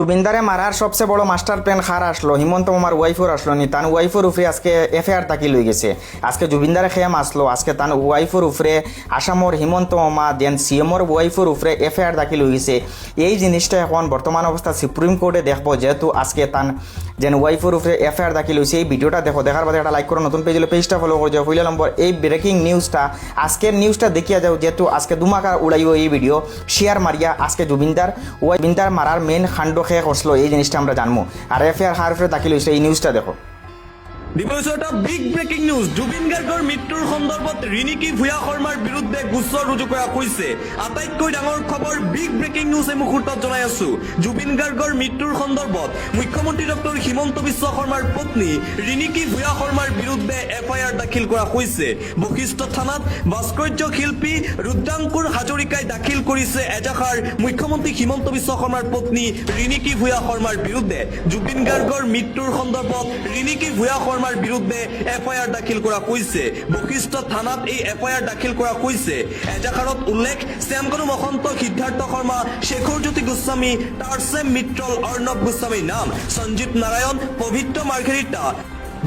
জুবিনদারে মারার সবচেয়ে বড় মাস্টার প্ল্যান খার আসলো? হিমন্ত মামার ওয়াইফর আসলো নি, তান ওয়াইফর উপরে আজকে এফআইআর তাকি লই গেছে। আজকে জুবিনদারে খেয়াম আসলো, আজকে তান ওয়াইফর উপরে আসামর হিমন্ত মামা, দেন সিএমর ওয়াইফর উপরে এফআইআর তাকি লই গেছে। এই জিনিসটা এখন বর্তমান অবস্থা সুপ্রিম কোর্টে দেখব যেহেতু আজকে তান যেন ওয়াইফর উপরে এফআইআর দাখিল হয়েছে এই ভিডিওটা দেখো দেখার বাদে একটা লাইক করো নতুন পেজ পেজটা ফলো করে যাও হইলে নম্বর এই ব্রেকিং নিউজটা আজকের নিউজটা দেখিয়া যাও যেহেতু আজকে দুমাকা উড়াইও এই ভিডিও শেয়ার মারিয়া আজকে জুবিনদার ওয়াই জুবিনদার মারার মেন খান্ড খেয়ে করছিল এই জিনিসটা আমরা জানব আর এফআইআর হার ফেরত দাখিল হয়েছে এই নিউজটা দেখো। আটাইতকৈ ডাঙৰ বিগ নিউজ মুহূৰ্তত জনাই জুবিন গাৰ্গৰ হিমন্ত বিশ্ব শৰ্মাৰ পত্নী ৰিণিকী ভূঞা শৰ্মাৰ বিৰুদ্ধে এফ আই আৰ দাখিল কৰা হৈছে। বশিষ্ঠ থানাত ভাস্কৰ্য শিল্পী ৰুদ্ৰাংকুৰ হাজৰিকাই দাখিল কৰিছে এজাহাৰ। মুখ্যমন্ত্ৰী হিমন্ত বিশ্ব শৰ্মাৰ পত্নী ৰিণিকী ভূঞা শৰ্মাৰ বিৰুদ্ধে। জুবিন গাৰ্গৰ মৃত্যুৰ সন্দৰ্ভত ৰিণিকী ভূঞা শৰ্মাৰ বিৰুদ্ধে বিরুদ্ধে এফআইআর দাখিল কৰা হৈছে বশিষ্ঠ থানাত এই এফ আই আৰ দাখিল কৰা হৈছে এজাহাৰত উল্লেখ শ্যামগনু মহন্ত সিদ্ধাৰ্থ শৰ্মা শেখৰজ্যোতি গোস্বামী টাৰ্চেম মিত্ৰল অৰ্ণৱ গোস্বামীৰ নাম সঞ্জীৱ নাৰায়ণ পবিত্ৰ মাৰ্ঘেৰিটা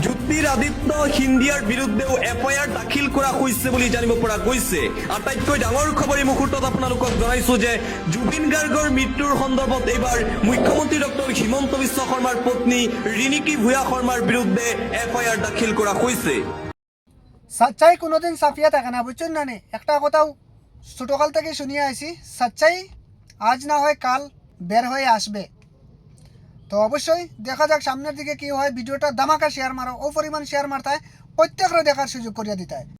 জ্যোতিৰাদিত্য সিন্ধিয়াৰ বিৰুদ্ধেও এফ আৰ দাখিল কৰা হৈছে বুলি জানিব পৰা গৈছে। আটাইতকৈ ডাঙৰ খবৰ এই মুহূৰ্তত আপোনালোকক জনাইছো যে জুবিন গাৰ্গৰ মৃত্যুৰ সন্দৰ্ভত এইবাৰ মুখ্যমন্ত্ৰী ডক্টৰ হিমন্ত বিশ্ব শৰ্মাৰ পত্নী ৰিণিকী ভূঞা শৰ্মাৰ বিৰুদ্ধে এফ আৰ দাখিল কৰা হৈছে। সচ্চাই কোনোদিন সাফিয়া থাকে না বুঝছেন নে? একটা কথাও ছোটকাল থেকে শুনিয়ে আইছি, সচ্চাই আজ না হয় কাল বের হয়ে আসবে। তো অবশ্যই দেখা যাক সামনের দিকে কি হয়। ভিডিওটা দামাকা শেয়ার মারো ও পরিমাণ শেয়ার মারতায়, প্রত্যেকের দেখার সুযোগ করিয়া দিতে